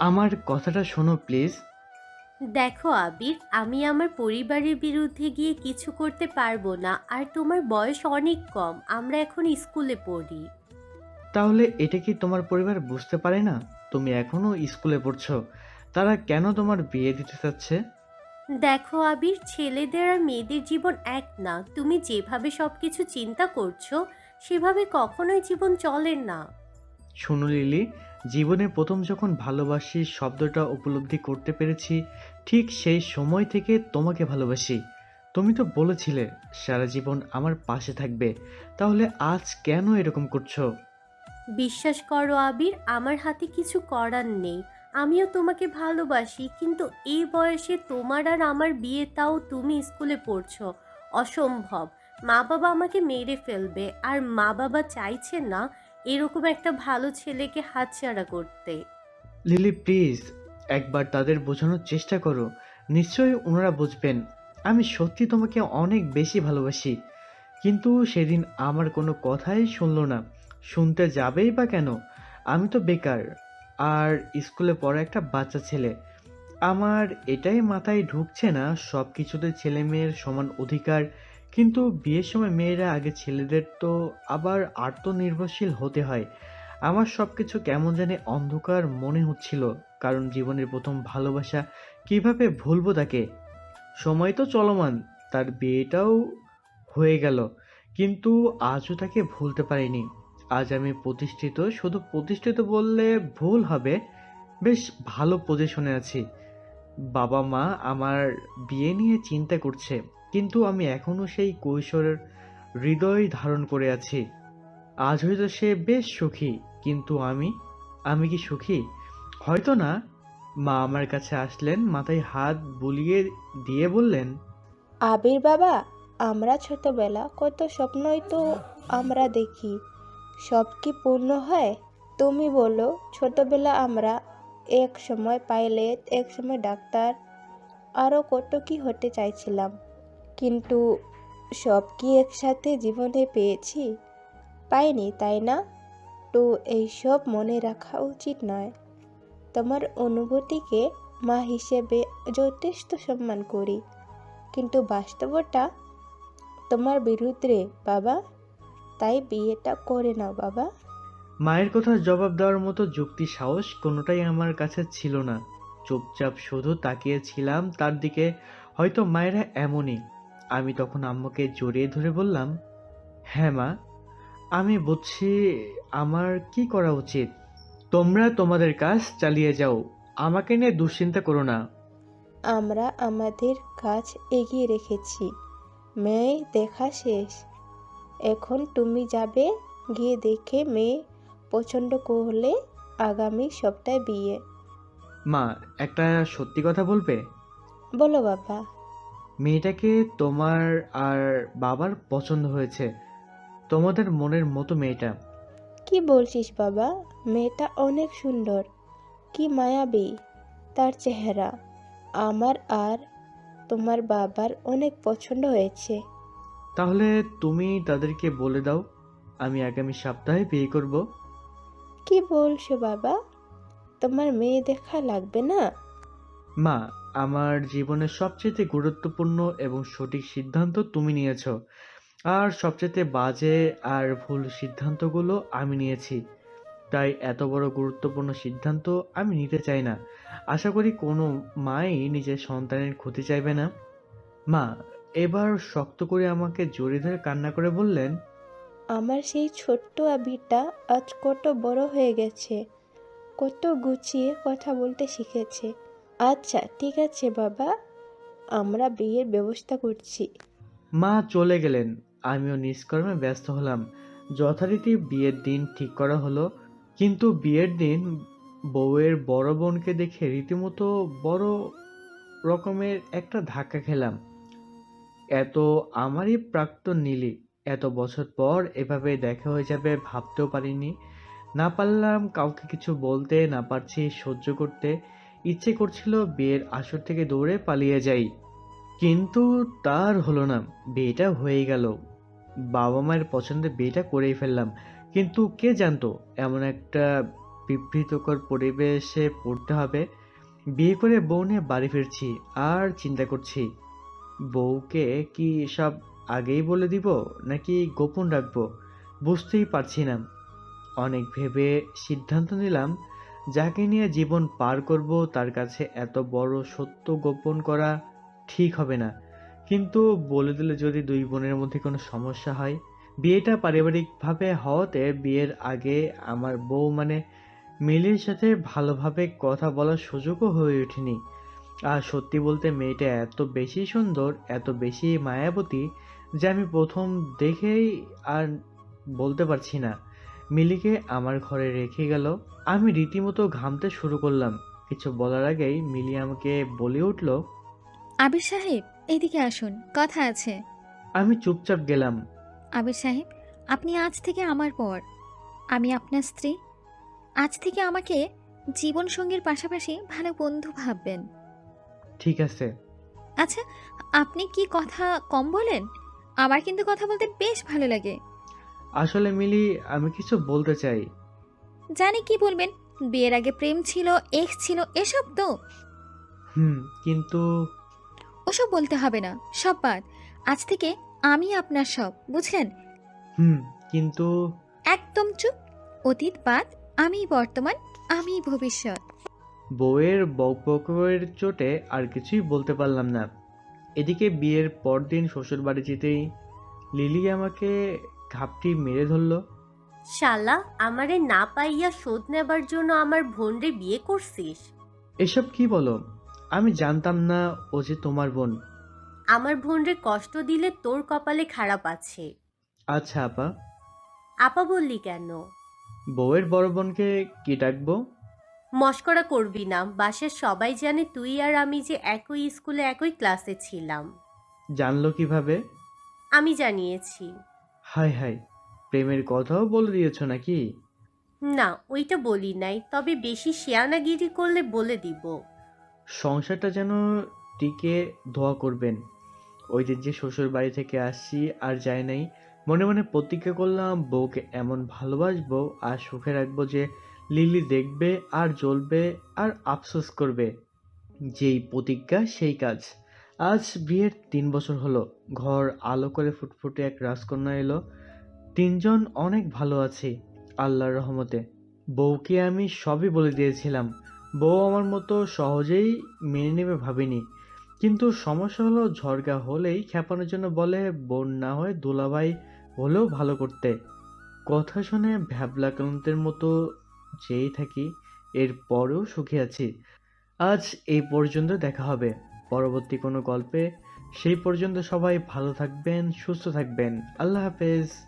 আমার কথাটা শোনো প্লিজ। দেখো আবির আমি আমার পরিবারের বিরুদ্ধে গিয়ে কিছু করতে পারব না আর তোমার বয়স অনেক কম আমরা এখন স্কুলে পড়ি। তাহলে এটা কি তোমার পরিবার বুঝতে পারে না? তুমি এখনও স্কুলে পড়ছো তারা কেন তোমার বিয়ে দিতে চাচ্ছে? দেখো আবির ছেলেদের আর মেয়েদের জীবন এক না তুমি যেভাবে সব কিছু চিন্তা করছ সেভাবে কখনোই জীবন চলে না। শোনো লিলি জীবনে প্রথম যখন ভালোবাসি, শব্দটা উপলব্ধি করতে পেরেছি, ঠিক সেই সময় থেকে তোমাকে ভালোবাসি। তুমি তো বলেছিলে, সারা জীবন আমার পাশে থাকবে। তাহলে আজ কেন এরকম করছ? বিশ্বাস করো আবির, আমার হাতে কিছু করার নেই। আমিও তোমাকে ভালোবাসি, কিন্তু এই বয়সে তোমার আর আমার বিয়ে তাও তুমি স্কুলে পড়ছো। অসম্ভব। মা বাবা আমাকে মেরে ফেলবে, আর মা বাবা চাইছে না এরকম একটা ভালো ছেলেকে হাতছাড়া করতে। লিলি, প্লিজ, একবার তাদের বোঝানোর চেষ্টা করো। নিশ্চয়ই ওনারা বুঝবেন। আমি সত্যি তোমাকে অনেক বেশি ভালোবাসি। কিন্তু সেদিন আমার কোনো কথাই শুনলো না। শুনতে যাবেই বা কেন? আমি তো বেকার। আর স্কুলে পড়া একটা বাচ্চা ছেলে। আমার এটাই মাথায় ঢুকছে না সব কিছুতে ছেলে মেয়ের সমান অধিকার কিন্তু বিয়ের সময় মেয়েরা আগে ছেলেদের তো আবার আত্মনির্ভরশীল হতে হয়। আমার সব কিছু কেমন জানি অন্ধকার মনে হচ্ছিল, কারণ জীবনের প্রথম ভালোবাসা কীভাবে ভুলবো তাকে? সময় তো চলমান, তার বিয়েটাও হয়ে গেল, কিন্তু আজও তাকে ভুলতে পারিনি। আজ আমি প্রতিষ্ঠিত, শুধু প্রতিষ্ঠিত বললে ভুল হবে, বেশ ভালো পজিশনে আছি। বাবা মা আমার বিয়ে নিয়ে চিন্তা করছে। কিন্তু আমি এখনও সেই কৈশোরের হৃদয় ধারণ করে আছি। আজ হয়তো সে বেশ সুখী, কিন্তু আমি আমি কি সুখী? হয়তো না। মা আমার কাছে আসলেন, মাথায় হাত বুলিয়ে দিয়ে বললেন, আবির বাবা, আমরা ছোটবেলা কত স্বপ্নই তো আমরা দেখি। সব কি পূর্ণ হয়? তুমি বলো, ছোটবেলা আমরা এক সময় পাইলট, এক সময় ডাক্তার আরও কত কি হতে চাইছিলাম? কিন্তু সব কি একসাথে জীবনে পেয়েছি? পাইনি, তাই না? তো এইসব মনে রাখা উচিত নয়। তোমার অনুভূতিকে মা হিসেবে যথেষ্ট সম্মান করি। কিন্তু বাস্তবটা তোমার বিরুদ্ধে, বাবা। তাই বিয়েটা করে নাও, বাবা। মায়ের কথা জবাব দেওয়ার মতো যুক্তি, সাহস কোনোটাই আমার কাছে ছিল না। চুপচাপ শুধু তাকিয়েছিলাম তার দিকে। হয়তো মায়েরা এমনই। আমি তখন আম্মুকে জড়িয়ে ধরে বললাম হ্যাঁ মা আমি বুঝছি আমার কি করা উচিত। তোমরা তোমাদের কাজ চালিয়ে যাও আমাকে নিয়ে দুশ্চিন্তা করো না। আমরা আমাদের কাজ এগিয়ে রেখেছি। মেয়ে দেখা শেষ। এখন তুমি যাবে গিয়ে দেখে মেয়ে পছন্দ করলে আগামী সপ্তাহে বিয়ে। মা একটা সত্যি কথা বলবে? বলো বাবা। মেয়েটাকে তোমার আর বাবার পছন্দ হয়েছে তোমাদের মনের মতো মেয়েটা। কি বলছিস বাবা? মেয়েটা অনেক সুন্দর। কি মায়াবী। তার চেহারা। আমার আর তোমার বাবার অনেক পছন্দ হয়েছে। তাহলে তুমি তাদেরকে বলে দাও আমি আগামী সপ্তাহে বিয়ে করব। কি বলছো বাবা? তোমার মেয়ে দেখা লাগবে না? মা আমার জীবনের সবচেয়ে গুরুত্বপূর্ণ এবং সঠিক সিদ্ধান্ত তুমি নিয়েছো। আর সবচেয়ে বাজে আর ভুল সিদ্ধান্তগুলো আমি নিয়েছি। তাই এত বড় গুরুত্বপূর্ণ সিদ্ধান্ত আমি নিতে চাই না। আশা করি কোনো মাই নিজের সন্তানের ক্ষতি চাইবে না। মা, এবার শক্ত করে আমাকে জড়িয়ে ধরে কান্না করে বললেন, আমার সেই ছোট্ট আবিটা আজ কত বড় হয়ে গেছে। কত গুছিয়ে কথা বলতে শিখেছে। আচ্ছা ঠিক আছে বাবা। আমরা বিয়ের ব্যবস্থা করছি। মা চলে গেলেন। আমিও নিষ্কর্মে ব্যস্ত হলাম। যথারীতি বিয়ের দিন ঠিক করা হলো। কিন্তু বিয়ের দিন বউয়ের বড় বোনকে দেখে রীতিমতো বড় রকমের একটা ধাক্কা খেলাম। এত আমারই প্রাক্তন নীলি। এত বছর পর এভাবে দেখা হয়ে যাবে ভাবতেও পারিনি। না পারলাম কাউকে কিছু বলতে, না পারছি সহ্য করতে। ইচ্ছে করছিল বিয়ের আসর থেকে দৌড়ে পালিয়ে যাই, কিন্তু তার হলো না, বিয়েটা হয়ে গেল। বাবা মায়ের পছন্দে বিয়েটা করেই ফেললাম, কিন্তু কে জানতো, এমন একটা বিবৃতকর পরিবেশে পড়তে হবে। বিয়ে করে বউ নিয়ে বাড়ি ফিরছি, আর চিন্তা করছি, বউকে কি সব আগেই বলে দিব, নাকি গোপন রাখব? বুঝতেই পারছি না। অনেক ভেবে সিদ্ধান্ত নিলাম যাকে নিয়ে জীবন পার করব, তার কাছে এত বড় সত্য গোপন করা ঠিক হবে না। কিন্তু বলে দিলে যদি দুই বোনের মধ্যে কোনো সমস্যা হয়? বিয়েটা পারিবারিকভাবে হওয়াতে বিয়ের আগে আমার বউ মানে মিলির সাথে ভালোভাবে কথা বলার সুযোগও হয়ে ওঠেনি। আর সত্যি বলতে মেয়েটা এত বেশি সুন্দর, এত বেশি মায়াবতী যে আমি প্রথম দেখেই আর বলতে পারছি না। মিলিকে আমার ঘরে রেখে গেল। আমি রীতিমতো ঘামতে শুরু করলাম। কিছু বলার আগেই মিলি আমাকে বলে উঠল আবির সাহেব এদিকে আসুন কথা আছে। আমি চুপচাপ গেলাম। আবির সাহেব আপনি আজ থেকে আমার পর। আমি আপনার স্ত্রী। আজ থেকে আমাকে জীবন সঙ্গীর পাশাপাশি ভালো বন্ধু ভাববেন। ঠিক আছে। আচ্ছা আপনি কি কথা কম বলেন? আমার কিন্তু কথা বলতে বেশ ভালো লাগে। আসলে মিলি আমি কিছু বলতে চাই। জানি কি বলবেন বিয়ের আগে প্রেম ছিল এক্স ছিল এসব তো। হুম কিন্তু ওসব বলতে হবে না সব বাদ। আজ থেকে আমি আপনার সব বুঝলেন? হুম কিন্তু একদম চুপ অতীত বাদ আমি বর্তমান আমি ভবিষ্যৎ। বউয়ের বকবকের চোটে আর কিছুই বলতে পারলাম না। এদিকে বিয়ের পরদিন শ্বশুর বাড়ি যেতেই লিলি আমাকে ঘাপটি মেরে ধরলো। শালা আমারে না পাইয়া শোধ নেবার জন্য আমার বোনরে বিয়ে করছিস? এসব কি বলো? আমি জানতাম না ও যে তোমার বোন। আমার বোনরে কষ্ট দিলে তোর কপালে খারাপ আছে। আচ্ছা আপা। আপা বললি কেন? বউয়ের বড় বোনকে কি ডাকবো? মস্করা করবি না বাসার সবাই জানে তুই আর আমি যে একই স্কুলে একই ক্লাসে ছিলাম। জানলো কীভাবে? আমি জানিয়েছি। হাই হাই প্রেমের কথাও বলে দিয়েছ নাকি? না ওইটা বলি নাই তবে বেশি শেয়ানাগিরি করলে বলে দিব। সংসারটা যেন টিকে ধোয়া করবেন। ওই দিন যে শ্বশুর বাড়ি থেকে আসছি আর যাই নাই মনে মনে প্রতিজ্ঞা করলাম বউকে এমন ভালোবাসবো আর সুখে রাখব যে লিলি দেখবে আর জ্বলবে আর আফসোস করবে। যেই প্রতিজ্ঞা সেই কাজ। আজ বিয়ের তিন বছর হলো। ঘর আলো করে ফুটফুটে এক রাজকন্যা এলো। তিনজন অনেক ভালো আছি, আল্লাহর রহমতে। বউকে আমি সবই বলে দিয়েছিলাম। বউ আমার মতো সহজেই মেনে নেবে ভাবিনি। কিন্তু সমস্যা হলো ঝড়গা হলেই খেপানোর জন্য বলে, বোন না হয় দোলাভাই হলেও ভালো করতে। কথা শুনে ভ্যাবলা ক্লান্তের মতো যেই থাকি এর পরেও সুখী আছি। আজ এই পর্যন্ত দেখা হবে। পরবর্তী কোনো গল্পে সেই পর্যন্ত সবাই ভালো থাকবেন সুস্থ থাকবেন। আল্লাহ হাফেজ।